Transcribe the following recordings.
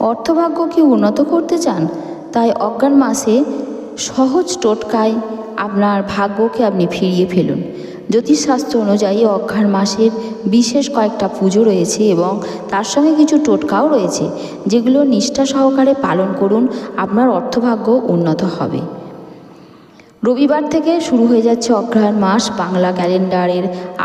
অর্থভাগ্য কি উন্নত করতে চান? তাই অজ্ঞান মাসে সহজ টোটকায় আপনার ভাগ্যকে আপনি ফিরিয়ে ফেলুন। জ্যোতিষশাস্ত্র অনুযায়ী অজ্ঞান মাসের বিশেষ কয়েকটা পুজো রয়েছে এবং তার সঙ্গে কিছু টোটকাও রয়েছে, যেগুলো নিষ্ঠা সহকারে পালন করুন, আপনার অর্থভাগ্য উন্নত হবে। রবিবার থেকে শুরু হয়ে যাচ্ছে অগ্রহায়ণ মাস। বাংলা ক্যালেন্ডারের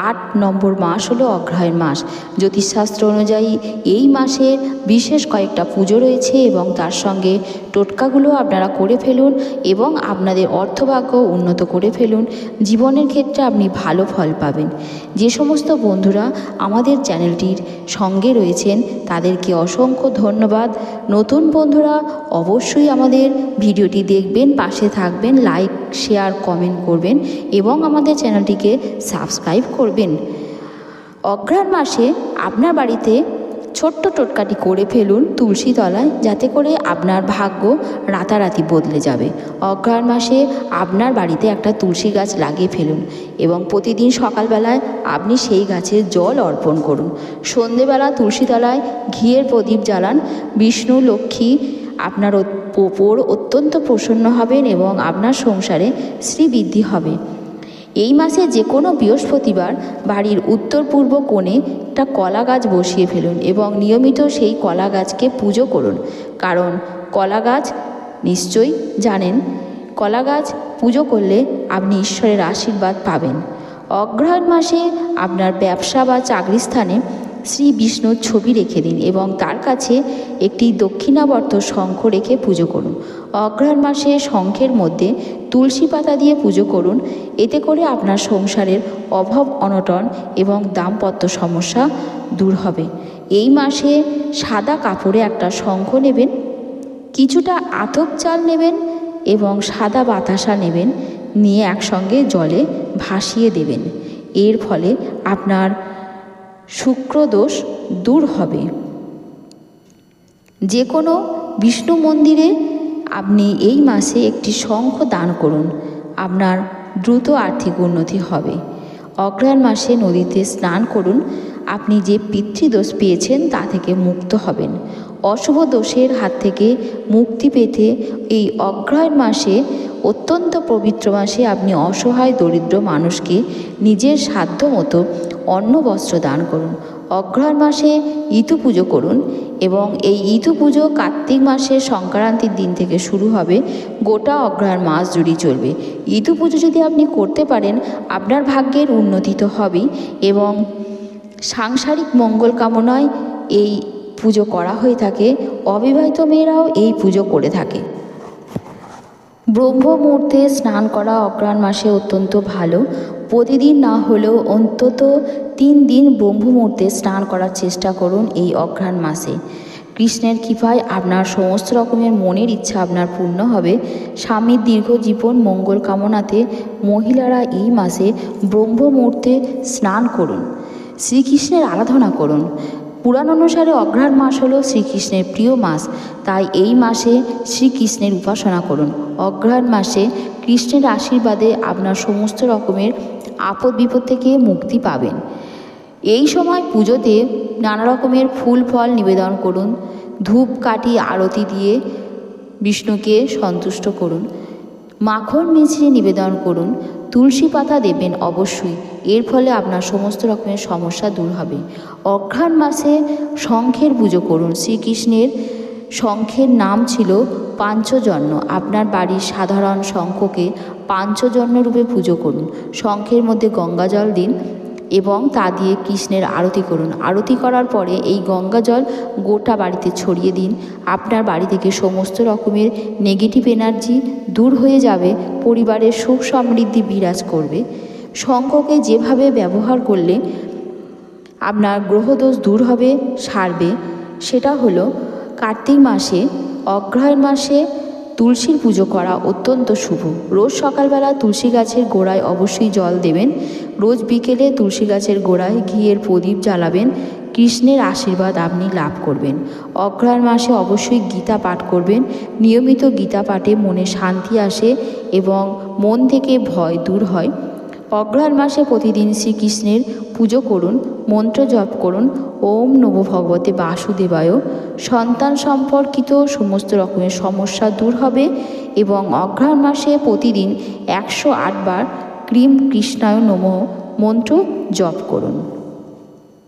আট নম্বর মাস হলো অগ্রহায়ণ মাস। জ্যোতিষশাস্ত্র অনুযায়ী এই মাসে বিশেষ কয়েকটা পুজো রয়েছে এবং তার সঙ্গে টোটকাগুলো আপনারা করে ফেলুন এবং আপনাদের অর্থভাগ্য উন্নত করে ফেলুন। জীবনের ক্ষেত্রে আপনি ভালো ফল পাবেন। যে সমস্ত বন্ধুরা আমাদের চ্যানেলটির সঙ্গে রয়েছেন, তাদেরকে অসংখ্য ধন্যবাদ। নতুন বন্ধুরা অবশ্যই আমাদের ভিডিওটি দেখবেন, পাশে থাকবেন, লাইক শেয়ার কমেন্ট করবেন এবং আমাদের চ্যানেলটিকে সাবস্ক্রাইব করবেন। অঘ্রাণ মাসে আপনার বাড়িতে ছোট্ট টোটকাটি করে ফেলুন তুলসী তলায় যাতে করে আপনার ভাগ্য রাতারাতি বদলে যাবে। অঘ্রাণ মাসে আপনার বাড়িতে একটা তুলসী গাছ লাগিয়ে ফেলুন এবং প্রতিদিন সকালবেলায় আপনি সেই গাছে জল অর্পণ করুন। সন্ধেবেলা তুলসী তলায় ঘিয়ের প্রদীপ জ্বালান। বিষ্ণু, লক্ষ্মী আপনার ওপর অত্যন্ত প্রসন্ন হবেন এবং আপনার সংসারে শ্রীবৃদ্ধি হবে। এই মাসে যে কোনো বৃহস্পতিবার বাড়ির উত্তর পূর্ব কোণে একটা কলা গাছ বসিয়ে ফেলুন এবং নিয়মিত সেই কলা গাছকে পুজো করুন। কারণ কলা গাছ নিশ্চয়ই জানেন কলা গাছ পুজো করলে আপনি ঈশ্বরের আশীর্বাদ পাবেন। অগ্রহায়ণ মাসে আপনার ব্যবসা বা চাকরি স্থানে শ্রী বিষ্ণুর ছবি রেখে দিন এবং তার কাছে একটি দক্ষিণাবর্ত শঙ্খ রেখে পুজো করুন। অগ্রহায়ণ মাসে শঙ্খের মধ্যে তুলসী পাতা দিয়ে পুজো করুন। এতে করে আপনার সংসারের অভাব, অনটন এবং দাম্পত্য সমস্যা দূর হবে। এই মাসে সাদা কাপড়ে একটা শঙ্খ নেবেন, কিছুটা আতপ চাল নেবেন এবং সাদা বাতাসা নেবেন, নিয়ে একসঙ্গে জলে ভাসিয়ে দেবেন। এর ফলে আপনার শুক্রদোষ দূর হবে। যে কোনো বিষ্ণু মন্দিরে আপনি এই মাসে একটি শঙ্খ দান করুন, আপনার দ্রুত আর্থিক উন্নতি হবে। অগ্রহায়ণ মাসে নদীতে স্নান করুন, আপনি যে পিতৃদোষ পেয়েছেন তা থেকে মুক্ত হবেন। অশুভ দোষের হাত থেকে মুক্তি পেতে এই অগ্রহায়ণ মাসে অত্যন্ত পবিত্র মাসে আপনি অসহায় দরিদ্র মানুষকে নিজের সাধ্য মতো অন্ন বস্ত্র দান করুন। অগ্রহায়ণ মাসে ইতু পুজো করুন এবং এই ইতু পুজো কার্তিক মাসের সংক্রান্তির দিন থেকে শুরু হবে। গোটা অগ্রহায়ণ মাস জুড়ে চলবে। ইতু পুজো যদি আপনি করতে পারেন, আপনার ভাগ্যের উন্নতি তো হবেই এবং সাংসারিক মঙ্গল কামনায় এই পুজো করা হয়ে থাকে। অবিবাহিত মেয়েরাও এই পুজো করে থাকে। ব্রহ্ম মুহূর্তে স্নান করা অগ্রহায়ণ মাসে অত্যন্ত ভালো। প্রতিদিন না হলেও অন্তত তিন দিন ব্রহ্ম মুহূর্তে স্নান করার চেষ্টা করুন এই অগ্রহায়ণ মাসে। কৃষ্ণের কৃপায় আপনার সমস্ত রকমের মনের ইচ্ছা আপনার পূর্ণ হবে। স্বামীর দীর্ঘ জীবন মঙ্গল কামনাতে মহিলারা এই মাসে ব্রহ্ম মুহূর্তে স্নান করুন। শ্রীকৃষ্ণের আরাধনা করুন। পুরাণ অনুসারে অগ্রহায়ণ মাস হলো শ্রীকৃষ্ণের প্রিয় মাস। তাই এই মাসে শ্রীকৃষ্ণের উপাসনা করুন। অগ্রহায়ণ মাসে কৃষ্ণের আশীর্বাদে আপনার সমস্ত রকমের আপদ বিপদ থেকে মুক্তি পাবেন। এই সময় পুজোতে নানা রকমের ফুল, ফল নিবেদন করুন। ধূপ, কাঠি, আরতি দিয়ে বিষ্ণুকে সন্তুষ্ট করুন। মাখন মিছরি নিবেদন করুন। তুলসী পাতা দেবেন অবশ্যই। এর ফলে আপনার সমস্ত রকমের সমস্যা দূর হবে। অঘ্রাণ মাসে শঙ্খের পুজো করুন। শ্রীকৃষ্ণের শঙ্খের নাম ছিল পাঞ্চজন্য। আপনার বাড়ির সাধারণ শঙ্খকে পাঞ্চজন্য রূপে পুজো করুন। শঙ্খের মধ্যে গঙ্গাজল দিন। এবং তা দিয়ে কৃষ্ণের আরতি করুন। আরতি করার পরে এই গঙ্গা জল গোটা বাড়িতে ছড়িয়ে দিন। আপনার বাড়ি থেকে সমস্ত রকমের নেগেটিভ এনার্জি দূর হয়ে যাবে, পরিবারের সুখ সমৃদ্ধি বিরাজ করবে। শঙ্খকে যেভাবে ব্যবহার করলে আপনার গ্রহদোষ দূর হবে, সারবে, সেটা হলো কার্তিক মাসে, অগ্রহায়ণ মাসে তুলসীর পুজো করা অত্যন্ত শুভ। রোজ সকালবেলা তুলসী গাছের গোড়ায় অবশ্যই জল দেবেন। রোজ বিকেলে তুলসী গাছের গোড়ায় ঘিয়ের প্রদীপ জ্বালাবেন। কৃষ্ণের আশীর্বাদ আপনি লাভ করবেন। অগ্রহায়ণ মাসে অবশ্যই গীতা পাঠ করবেন। নিয়মিত গীতা পাঠে মনে শান্তি আসে এবং মন থেকে ভয় দূর হয়। অগ্রহায়ণ মাসে প্রতিদিন শ্রীকৃষ্ণের পুজো করুন, মন্ত্র জপ করুন, ওম নব ভগবতে বাসুদেবায়। সন্তান সম্পর্কিত সমস্ত রকমের সমস্যা দূর হবে এবং অগ্রহায়ণ মাসে প্রতিদিন একশো আটবার ক্রিম কৃষ্ণায় নম মন্ত্র জপ করুন।